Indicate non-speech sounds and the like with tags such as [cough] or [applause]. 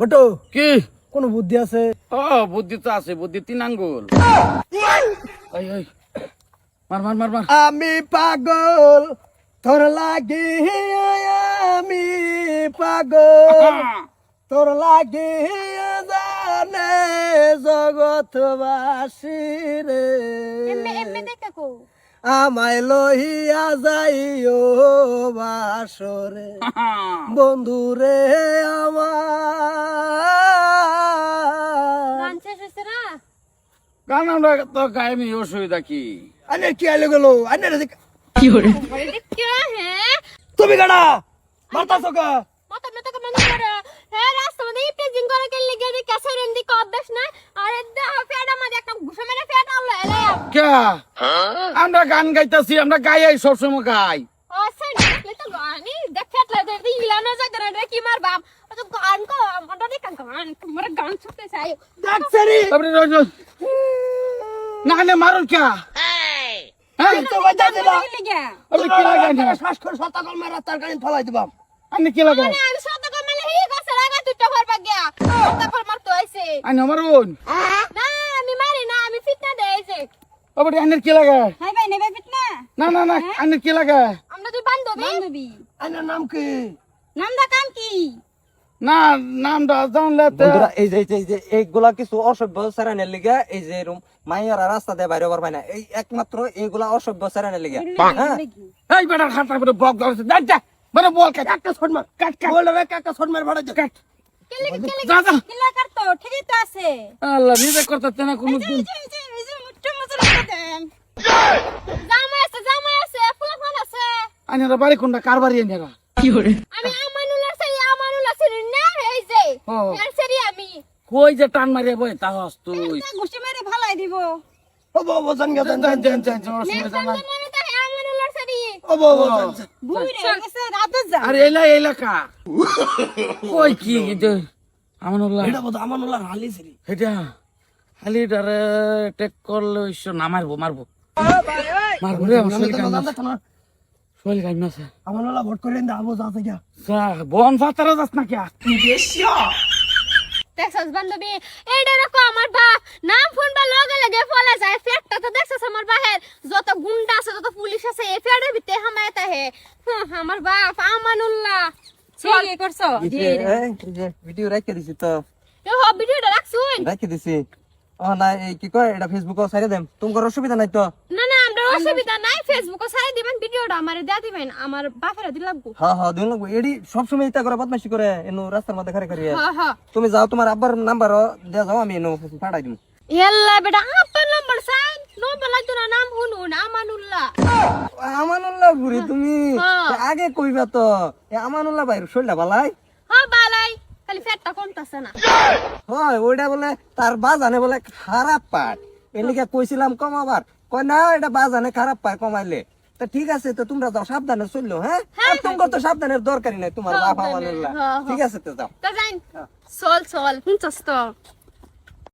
বটো কি? কোন বুদ্ধি আছে? ও বুদ্ধি তো আছে বুদ্ধি তিন আঙ্গুল। মার মার মার মার। আমি পাগল তোর লাগি আমি পাগল। তোর লাগি জানে জগৎবাসী রে। আমায় লহিয়া যাইও বাসরে। [laughs] বন্ধুরে আমার। গান আমরা তো গাইনি অসুবিধা কি? আনে কি আলে গেল? আনে কি হ্যাঁ তুমি গাড়া মারতাছো কা? মত মত কে মনে করে। হ্যাঁ রাস্তা মধ্যে ইপটিজিং করে কে লিগে দি কাছে রেন্দি কো অভ্যাস না আর দেহ ফেডা মধ্যে একটা ঘুষা মেরে ফেডা আলো এলাই কে আমরা গান গাইতাছি আমরা গাই আই সবসময় গাই। না নে মারুন কে? হ্যাঁ। শ্বাস করে তার গাড়ি ফলাই দিবাম কি লাগাই? মানে আমি সত কমালে হি গাছে লাগা তুই তো ভরবা গিয়া। তারপর মার তো আইছে আনি মারুন না আমি মারি না আমি ফিটনা দেইছে আপনি আনের কি লাগাই হাই ভাই নেবে ফিটনা না? না না আনের কি লাগাই আমরা তুই বান্ধবী। বান্ধবী। আইনার নাম কি? নাম দা কাম কি? না নামটা জানলে তো বন্ধুরা এই যে এই যে- এই যে এইগুলা কিছু অসভ্য সারানের লিগে এই যে এরম মাইয়ারা রাস্তা দিয়ে বাইরে পারবে না। এই একমাত্র এইগুলা অসভ্য সারানের লিগে। হ্যাঁ? এই বেটার খাতার ভিতরে বক দাও যা যা মানে বল কাট। একটা শট মার কাট কাট। বল রে কাকা শট মার ভাড়া কাট। কেলে কেলে যা। যা কিলা করতো ঠিকই তো আছে। আল্লাহ নিজে করতে না কোনো জামা আছে জামা আছে ফুলাফান আছে আইনারা বাড়ি কোনটা? কার বাড়ি আইনারা আমি আমানুল আছে আমানুল আছে না এই যে ও। এর সেরি আমি। কই যে টান মারিয়া বই তা হস তুই। গুষ্টি মেরে ভালাই দিব। ও বো বো জান জান জান জান জান মনে জান আরে এলা এলাকা কই কি [laughs] কিন্তু আমানুল্লাহ? এটা বো আমানুল্লাহ হালি সিরি এটা? খালি ডারে টেক করলে ইস মারবো। মারবো মারবো রে আমার শরীর কাম আছে। শরীর কাম ভোট করে দা আবো যাতে গিয়া। যা বন ফাতারা যাস না কে দেখছস বান্ধবী? এইটা রকম আমার বাপ নাম ফোন বা লগে লগে ফলে যায়। ফ্যাটটা তো দেখছস আমার বাহের। যত গুন্ডা আছে যত পুলিশ আছে এই ফ্যাটের ভিতরে হামায় তাহে। হুঁ, আমার বাপ আমানুল্লাহ। ঠিক করছ ভিডিও রেখে দিছি তো। তো হ ভিডিওটা রাখছুন রেখে দিছি। না এই কি কয় এটা ফেসবুকে সাইরে দেম। তোমার অসুবিধা নাই তো? না না আমরা অসুবিধা নাই ছাড়ি দিবেন ভিডিওটা আমারে দেয়া দিবেন আমার বাপের হ্যাঁ হ্যাঁ দিন লাগবো। এডি সবসময় ইতা করে বদমাশি করে এনু রাস্তার মধ্যে খারে হ্যাঁ হ্যাঁ তুমি যাও তোমার আব্বার নাম্বার দেয়া যাও আমি এনু পাঠাই দিম। ইয়াল্লা বেটা আপনার নম্বর সাইন নম্বর লাগতো না নাম শুনুন আমানুল্লাহ। আমানুল্লাহ বুড়ি তুমি। হ্যাঁ। আগে কইবা তো আমানুল্লাহ ভাই শরীরটা বালাই। হ্যাঁ বালাই। খালি ফ্যাটটা কমতাছে না। হয় ওইটা বলে তার বাজানে বলে খারাপ পাট। এলিকে কইছিলাম কমাবার। কয় না এটা বাজানে খারাপ পায় কমাইলে। তা ঠিক আছে তো তোমরা যাও সাবধানে চলল হ্যাঁ? আর তোমার তো সাবধানের দরকারই নাই তোমার বাবা হ্যাঁ, হ্যাঁ। ঠিক আছে তো যাও। তো চল চল শুনছস তো?